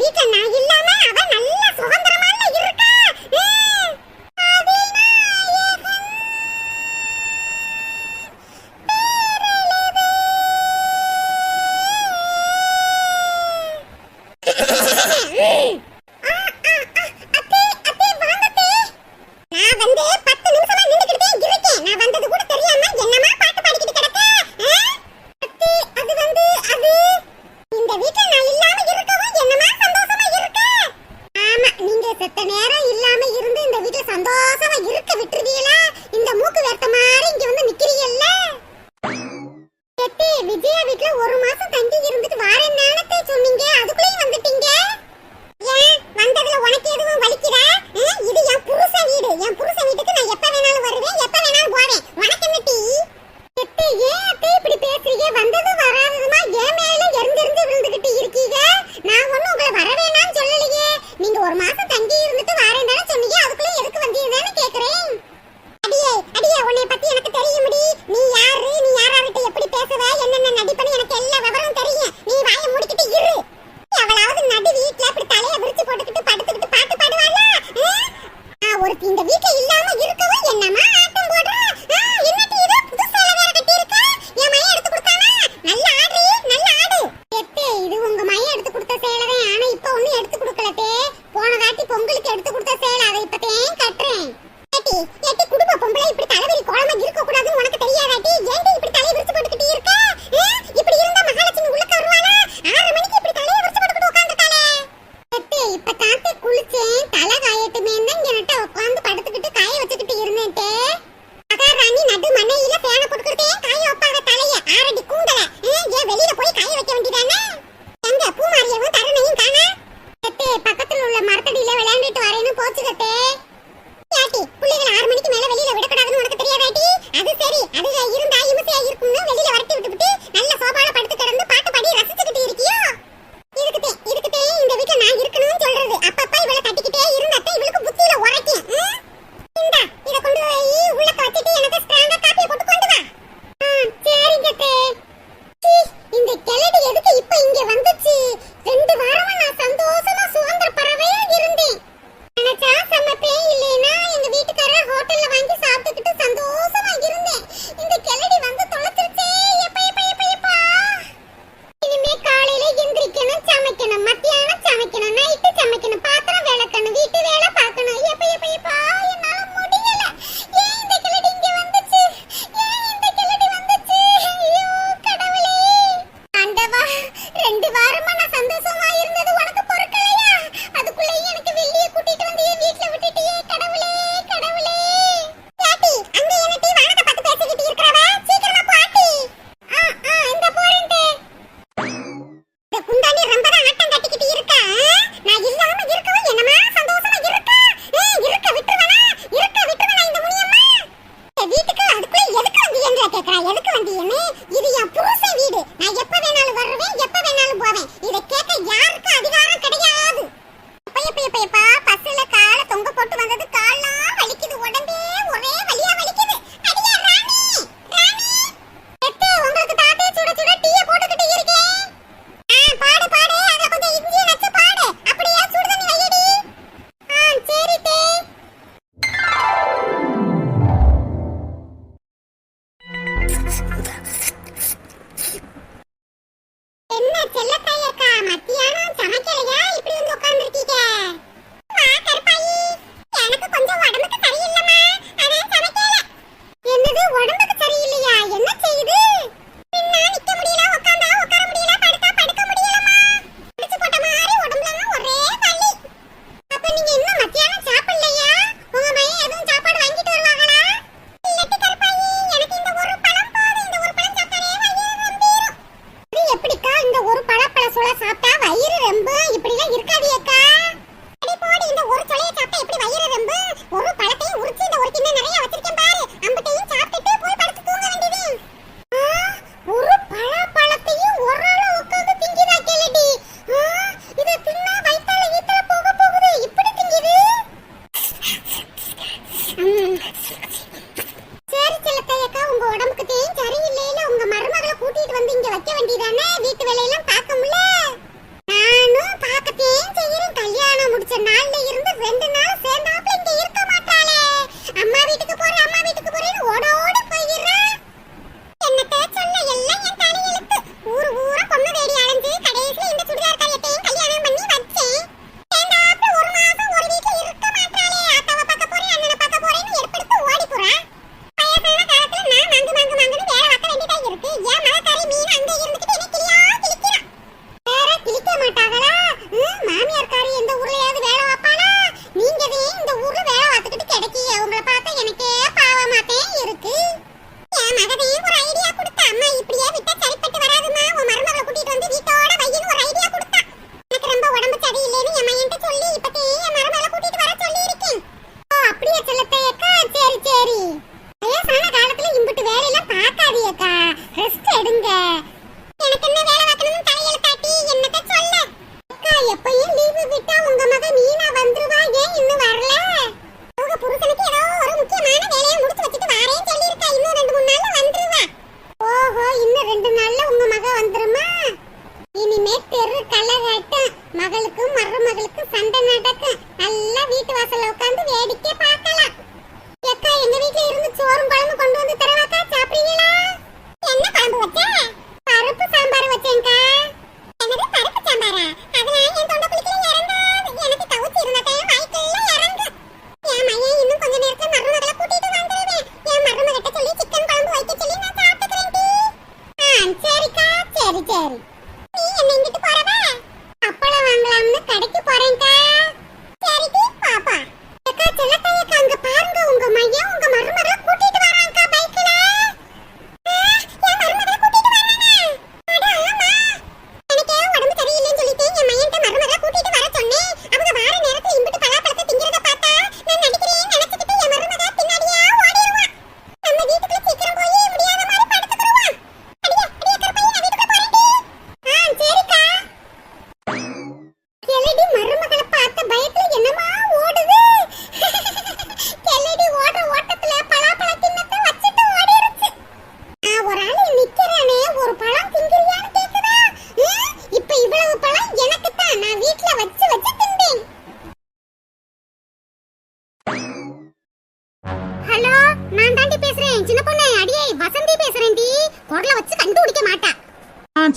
வீட்ல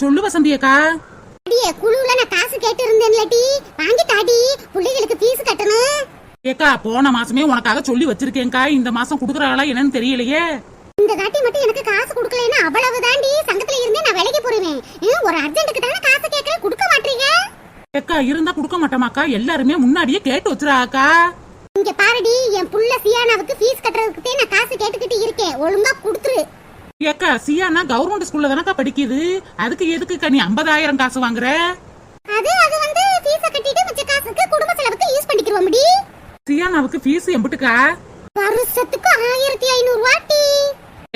சொல்லு வசந்தி அக்கா அடியே குழுவுல நான் காசு கேட்டு இருந்தேன்ல டி வாங்கி தாடி பிள்ளைகளுக்கு ஃபீஸ் கட்டணும். ஏக்கா போன மாசமே உனக்காக சொல்லி வச்சிருக்கேன்க்கா. இந்த மாசம் குடுக்கறாளா என்னன்னு தெரியலையே. இந்த தாட்டி மட்டும் எனக்கு காசு கொடுக்கலன்னா அவ்வளவு தாண்டி சங்கத்துல இருந்தே நான் விலைக்கு ஏன் ஒரு அர்ஜென்ட்டுக்கு தானே காசு கேட்க கொடுக்க மாட்டீங்க? ஏக்கா இருந்தா கொடுக்க மாட்டோமாக்கா. எல்லாருமே முன்னாடியே கேட்டு வச்சிராக்கா. இங்க பாருடி என் புள்ள சியானாவுக்கு ஃபீஸ் கட்டுறதுக்கு நான் காசு கேட்டுக்கிட்டு இருக்கேன். ஒழுங்கா கொடுத்துரு. ஏக்கா சியானா கவர்மெண்ட் ஸ்கூல்ல தானக்கா படிக்குது? அதுக்கு எதுக்குக்கா நீ ஐம்பதாயிரம் காசு வாங்குற? அது அது வந்து ஃபீஸ கட்டிட்டு மிச்ச காசுக்கு குடும்ப செலவுக்கு யூஸ் பண்ணிக்கிறோம் முடி சியானாவுக்கு ஃபீஸ் எம்பிட்டுக்கா? வருஷத்துக்கு ஆயிரத்தி ஐநூறு வாட்டி.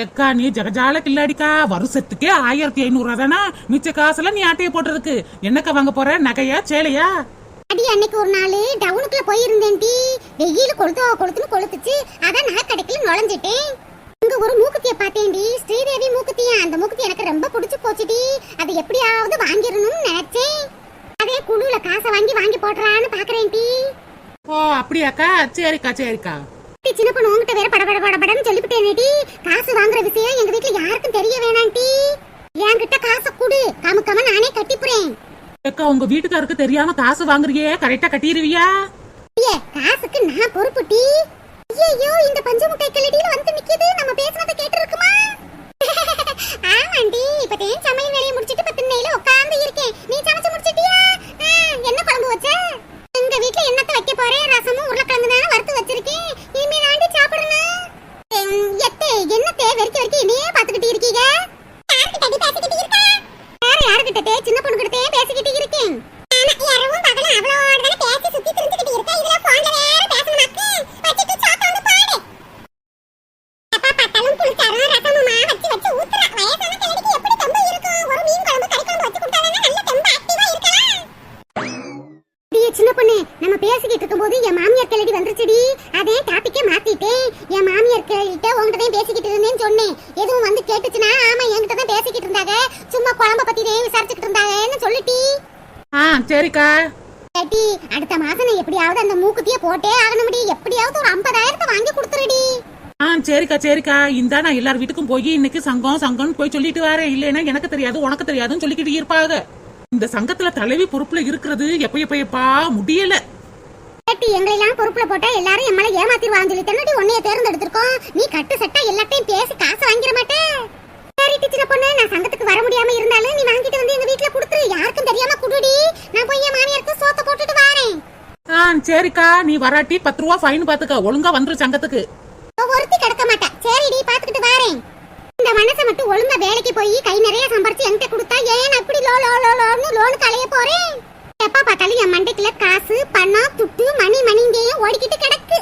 ஏக்கா நீ ஜகஜால கில்லாடிக்கா. வருஷத்துக்கே ஆயிரத்தி ஐநூறு தானா? மிச்ச காசுல நீ ஆட்டைய போடுறதுக்கு என்னக்கா வாங்க போற? நகையா சேலையா? அடி அன்னைக்கு ஒரு நாள் டவுனுக்குள்ள போயிருந்தேன் டி வெயில் கொளுத்து கொளுத்துன்னு கொளுத்துச்சு. அதான் நகை கடைக்குள்ள நுழைஞ்சிட்டேன். இங்க ஒரு மூக்குத்திய பார்த்தேன்டி. ஸ்ரீதேவி மூக்குத்தியா. அந்த மூக்குத்தி எனக்கு ரொம்ப பிடிச்சு போச்சுடி. அது எப்படியாவது வாங்கிடணும்னு நினைச்சேன். அதே குழுல காசை வாங்கி வாங்கி போடுறான்னு பாக்குறேன் டி ஓ அப்படியாக்கா? சரிக்கா சரிக்கா. சின்ன பொண்ணு உங்ககிட்ட வேற பட பட படன்னு சொல்லிவிட்டேன் டி காசு வாங்குற விஷயம் எங்க வீட்ல யாருக்கும் தெரிய வேணாம் டி என்கிட்ட காசை குடு. கமுக்காம நானே கட்டிப்புறேன். ஏக்கா உங்க வீட்டுக்காருக்கு தெரியாம காசு வாங்குறியே? கரெக்டா கட்டிடுவியா ஐயே, காசுக்கு நான் பொறுப்பு டி ஐயோ இந்த பஞ்சு முட்டை வேற சின்ன பொண்ணு கிட்டே பேசிக்கிட்டு இருக்கேன். இரவும் பகலும் அவளோட தானே பேசி சுத்தி திரிஞ்சுக்கிட்டு இருக்கேன் இதுல போன்ல வேற பேசணுமாக்கு வச்சுட்டு சாப்பிட்டு பாடு அப்பா பார்த்தாலும் புளிச்சாரும் ரசமுமா வச்சு வச்சு ஊத்துற. வயசான கிழடிக்கு எப்படி தெம்பு இருக்கும்? ஒரு மீன் குழம்பு கறி குழம்பு வச்சு கொடுத்தாலே நல்ல தெம்பு ஆக்டிவா இருக்கலாம். டியே சின்ன பொண்ணு நம்ம பேசிக்கிட்டு இருக்கும்போது என் மாமியார் கிளடி வந்துருச்சுடி. அதே டாபிக்கே மாத்திட்டேன். என் மாமியார் கிட்ட உங்ககிட்ட பேசிக்கிட்டு இருந்தேன்னு சொன்னேன் எதுவும் வந்து கேட்டுச்சுன்னா ஆமா என்கிட்ட தான் பேசிக்கிட்டு இருந்தாங்க சும்மா குழம்ப பத்தி தான் விசாரிச்சுக்கிட்டு இருந்தாங்கன்னு சொல்லிட்டி ஆ சரிக்கா. ஏட்டி அடுத்த மாசம் நான் எப்படியாவது அந்த மூக்குத்திய போட்டே ஆகணும்டி. எப்படியாவது ஒரு ஐம்பதாயிரத்தை வாங்கி கொடுத்துருடி. ஆ சரிக்கா சரிக்கா. இந்த நான் எல்லார் வீட்டுக்கும் போய் இன்னைக்கு சங்கம் சங்கம்னு போய் சொல்லிட்டு வரேன். இல்லைன்னா எனக்கு தெரியாது உனக்கு தெரியாதுன்னு சொல்லிக்கிட்டு இருப்பாங்க இந்த சங்கத்துல தலைவி பொறுப்புல இருக்கிறது எப்ப எப்ப எப்பா? முடியல. ஏட்டி எங்களெல்லாம் பொறுப்புல போட்டா எல்லாரும் என் மேல ஏமாத்திடுவாங்க சொல்லி தன்னடி உன்னைய தேர்ந்தெடுத்திருக்கோம். நீ கட்டு சட்டா எல்லாத்தையும் பேசி காசு வாங்கிட மாட்டே. டீச்சர பொண்ணு நான் சங்கத்துக்கு வர முடியாம இருந்தாலும் நீ வாங்கிட்டு வந்து எங்க வீட்ல கொடுத்துரு. யாருக்கும் தெரியாம குடுடி. நான் போய் என் மாமியாருக்கு சோத்த போட்டுட்டு வரேன். ஆ சரிக்கா. நீ வராட்டி பத்து ரூபா ஃபைன் பாத்துக்க. ஒழுங்கா வந்துரு சங்கத்துக்கு. ஒருத்தி கிடக்க மாட்டா. சரிடி பாத்துக்கிட்டு வரேன். இந்த மனசை மட்டும் ஒழுங்கா வேலைக்கு போய் கை நிறைய சம்பாரிச்சு என்கிட்ட கொடுத்தா ஏன் நான் இப்படி லோ லோ லோ லோன்னு லோனுக்கு அலைய போறேன்? எப்ப பார்த்தாலும் என் மண்டைக்குள்ள காசு பணம் துட்டு மணி மணிங்கேயும் ஓடிக்கிட்டு கிடக்கு.